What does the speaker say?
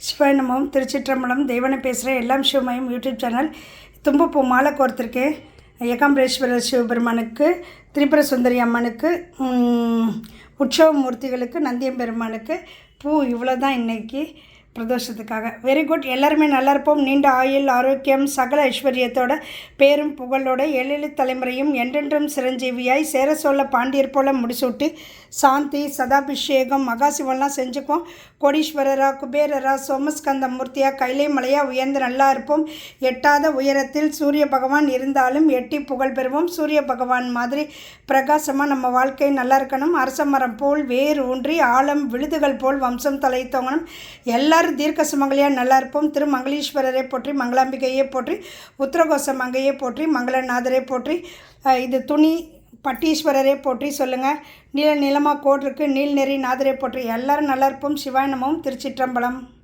சிவனமும் திருச்சிற்றம்பலம் தெய்வனை பேசுகிற எல்லாம் சிவமயம் யூடியூப் சேனல். தும்பப்பூ மாலை கோர்த்துருக்கேன் ஏகாம்பரேஸ்வரர் சிவபெருமானுக்கு திரிபுர சுந்தரி அம்மனுக்கு உற்சவ மூர்த்திகளுக்கு நந்தியம் பெருமானுக்கு பூ இவ்வளோ தான் இன்றைக்கி பிரதோஷத்துக்காக. வெரி குட் எல்லாருமே நல்லா இருப்போம். நீண்ட ஆயுள் ஆரோக்கியம் சகல ஐஸ்வர்யத்தோட பேரும் புகழோட ஏழேழு தலைமுறையும் என்றென்றும் சிரஞ்சீவியாய் சேர சோழ பாண்டியர் போல முடிசூட்டி சாந்தி சதாபிஷேகம் மகாசிவம்லாம் செஞ்சுக்குவோம். கோடீஸ்வரரா குபேரரா சோமஸ்கந்த மூர்த்தியா கைலை மலையா உயர்ந்து நல்லா இருப்போம். எட்டாத உயரத்தில் சூரிய பகவான் இருந்தாலும் எட்டி புகழ் பெறுவோம். சூரிய பகவான் மாதிரி பிரகாசமாக நம்ம வாழ்க்கை நல்லா இருக்கணும். அரச மரம் போல் வேர் ஊன்றி ஆழம் விழுதுகள் போல் வம்சம் தலைத்தோங்கணும். எல்லாரும் தீர்க்க சுமங்கலியாக நல்லா இருப்போம். திருமங்களீஸ்வரரை போற்றி மங்களாம்பிகையை போற்றி உத்தரகோச மங்கையை போற்றி மங்களநாதரை போற்றி இது துணி பட்டீஸ்வரரை போற்றி சொல்லுங்கள் நீல நீளமாக கோட் நீல் நெறி நாதரை போற்றி. எல்லோரும் நல்லா இருப்போம். சிவாயனமும் திருச்சிற்றம்பலம்.